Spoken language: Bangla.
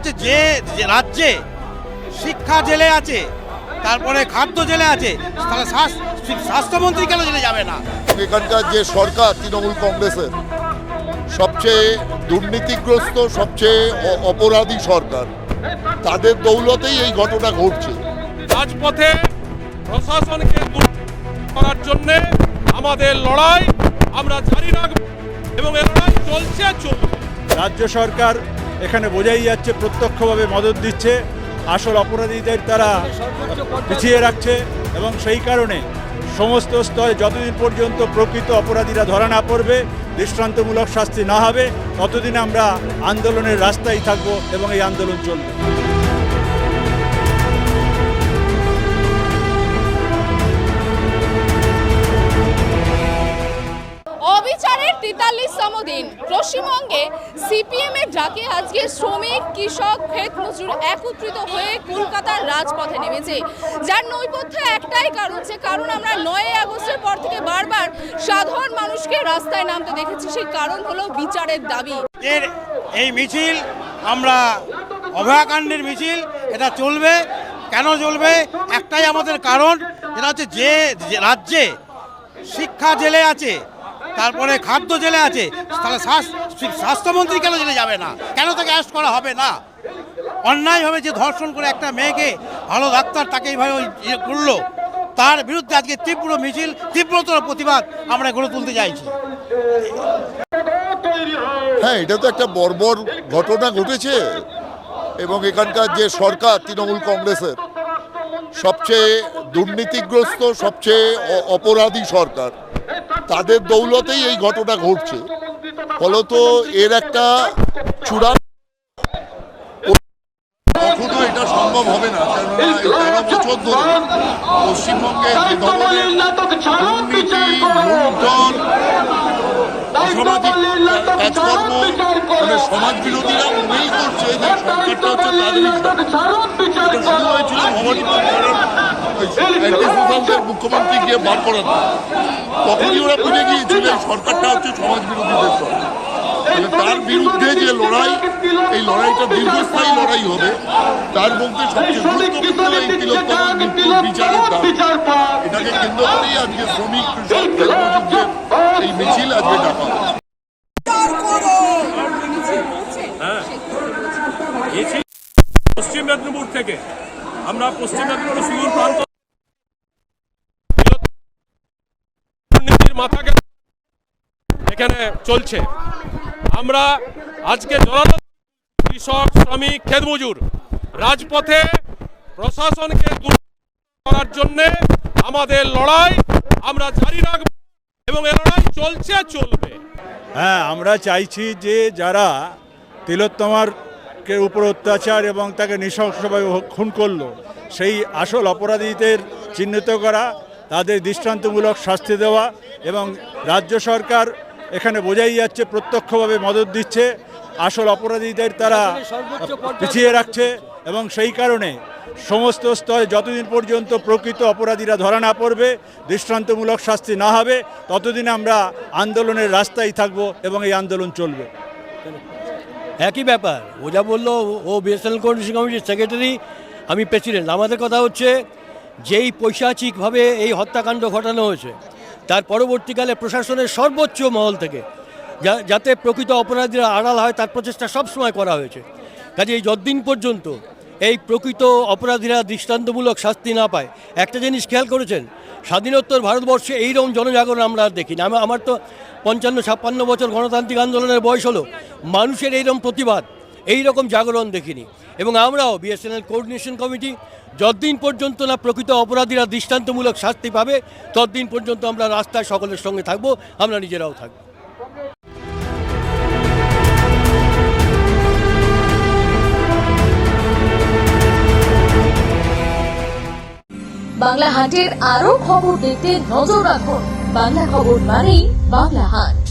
হচ্ছে যে যে রাজ্যে শিক্ষা জেলে আছে তারপরে খাদ্য জেলে আছে তাহলে স্বাস্থ্যমন্ত্রী কেন জেলে যাবে না? এখানকার যে সরকার তৃণমূল কংগ্রেসের সবচেয়ে দুর্নীতিগ্রস্ত সবচেয়ে অপরাধী সরকার তাদের দৌলতেই এই ঘটনা ঘটছে। রাজপথে প্রশাসনকে করার জন্য আমাদের লড়াই আমরা জারি রাখব এবং এ লড়াই চলছে চলবে। রাজ্য সরকার এখানে বোঝাই যাচ্ছে, প্রত্যক্ষভাবে মদত দিচ্ছে, আসল অপরাধীদের তারা পিছিয়ে রাখছে এবং সেই কারণে সমস্ত স্তরে যতদিন পর্যন্ত প্রকৃত অপরাধীরা ধরা না পড়বে, দৃষ্টান্তমূলক শাস্তি না হবে, ততদিন আমরা আন্দোলনের রাস্তায় থাকব এবং এই আন্দোলন চলবে। দিন। পশ্চিমবঙ্গে সিপিএম এর ডাকে আজকে শ্রমিক, কৃষক, ক্ষেত মজুর একত্রিত হয়ে কলকাতার রাজপথে নেমেছে। যার নৈপথ্যে একটাই কারণ যে কারণ আমরা নয় আগস্টের পর থেকে বারবার সাধারণ মানুষকে রাস্তায় নামতে দেখেছি, সেই কারণ হলো বিচারের দাবি। এর এই মিছিল, আমরা অভয়াকাণ্ডের মিছিল, এটা চলবে। কেন চলবে? একটাই আমাদের কারণ এটা হচ্ছে যে রাজ্যে শিক্ষা জেলে আছে তারপরে খাদ্য জেলে আছে। তাহলে স্বাস্থ্যমন্ত্রী কেন জেলে যাবে না? কেন তাকে অ্যারেস্ট করা হবে না? অন্যায়ভাবে যে ধর্ষণ করে একটা মেয়েকে ভালো ডাক্তার তাকে এইভাবে ওই ইয়ে করল, তার বিরুদ্ধে আজকে তীব্র মিছিল, তীব্রতর প্রতিবাদ আমরা গড়ে তুলতে চাইছি। হ্যাঁ এটা তো একটা বর্বর ঘটনা ঘটেছে এবং এখানকার যে সরকার তৃণমূল কংগ্রেসের সবচেয়ে দুর্নীতিগ্রস্ত, সবচেয়ে অপরাধী সরকার। তাদের দৌলতেই এই ঘটনা ঘটছে ফলত এর একটা চূড়ান্ত কখনো এটা সম্ভব হবে না কেননা এই তেরো বছর ধরে পশ্চিমবঙ্গে যে ধরনের দুর্নীতি লুণ্ঠন অসামাজিক কাজকর্ম মানে সমাজ বিরোধীরা মনেই করছে যে সরকারটা হচ্ছে তাদেরই সরকার। এটা শুরু হয়েছিল ভবানী সরকারের অ্যান্টি মুখ্যমন্ত্রী গিয়ে বার তখনই ওরা বুঝে সরকারটা হচ্ছে সমাজ বিরোধীদের তার বিরুদ্ধে যে লড়াই এই লড়াইটা দীর্ঘস্থায়ী লড়াই হবে তার মধ্যে এটাকে কেন্দ্র করেই আজকে শ্রমিক কৃষক এই মিছিল আজকে ডাকা পশ্চিম মেদিনীপুর থেকে। আমরা পশ্চিম মেদিনীপুর সুদূর প্রান্ত মাথাকে এখানে চলছে। আমরা আজকে জড়ানো কৃষক শ্রমিক ক্ষেত মজুর রাজপথে প্রশাসনকে করার জন্য আমাদের লড়াই আমরা জারি রাখব এবং এ লড়াই চলছে চলবে। হ্যাঁ আমরা চাইছি যে যারা তিলোত্তমার কে উপর অত্যাচার এবং তাকে নৃশংসভাবে খুন করল, সেই আসল অপরাধীদের চিহ্নিত করা, তাদের দৃষ্টান্তমূলক শাস্তি দেওয়া এবং রাজ্য সরকার এখানে বোঝাই যাচ্ছে, প্রত্যক্ষভাবে মদত দিচ্ছে, আসল অপরাধীদের তারা পিছিয়ে রাখছে এবং সেই কারণে সমস্ত স্তরে যতদিন পর্যন্ত প্রকৃত অপরাধীরা ধরা না পড়বে, দৃষ্টান্তমূলক শাস্তি না হবে, ততদিন আমরা আন্দোলনের রাস্তায় থাকব এবং এই আন্দোলন চলবে। একই ব্যাপার। ও যা বলল, ও বিএসএনএল কোঅর্ডিনেশন কমিটির সেক্রেটারি আমি প্রেসিডেন্ট আমাদের কথা হচ্ছে, যেই পৈশাচিকভাবে এই হত্যাকাণ্ড ঘটানো হয়েছে, তার পরবর্তীকালে প্রশাসনের সর্বোচ্চ মহল থেকে যাতে প্রকৃত অপরাধীরা আড়াল হয়, তার প্রচেষ্টা সবসময় করা হয়েছে। কাজে এই যতদিন পর্যন্ত এই প্রকৃত অপরাধীরা দৃষ্টান্তমূলক শাস্তি না পায়, একটা জিনিস খেয়াল করেছেন স্বাধীনোত্তর ভারতবর্ষে এইরকম জনজাগরণ আমরা আর দেখিনি। আমি আমার তো পঞ্চান্ন, ছাপ্পান্ন বছর গণতান্ত্রিক আন্দোলনের বয়স হলো, মানুষের এইরকম প্রতিবাদ, এই রকম জাগরণ দেখিনি। এবং আমরাও বিএসএনএল কোঅর্ডিনেশন কমিটি, যতদিন পর্যন্ত না প্রকৃত অপরাধীরা দৃষ্টান্তমূলক শাস্তি পাবে, ততদিন পর্যন্ত আমরা রাস্তায় সকলের সঙ্গে থাকব, আমরা নিজেরাও থাকব। বাংলা হাটের আরও খবর দেখতে নজর রাখুন। বাংলা খবর মানেই বাংলা হাট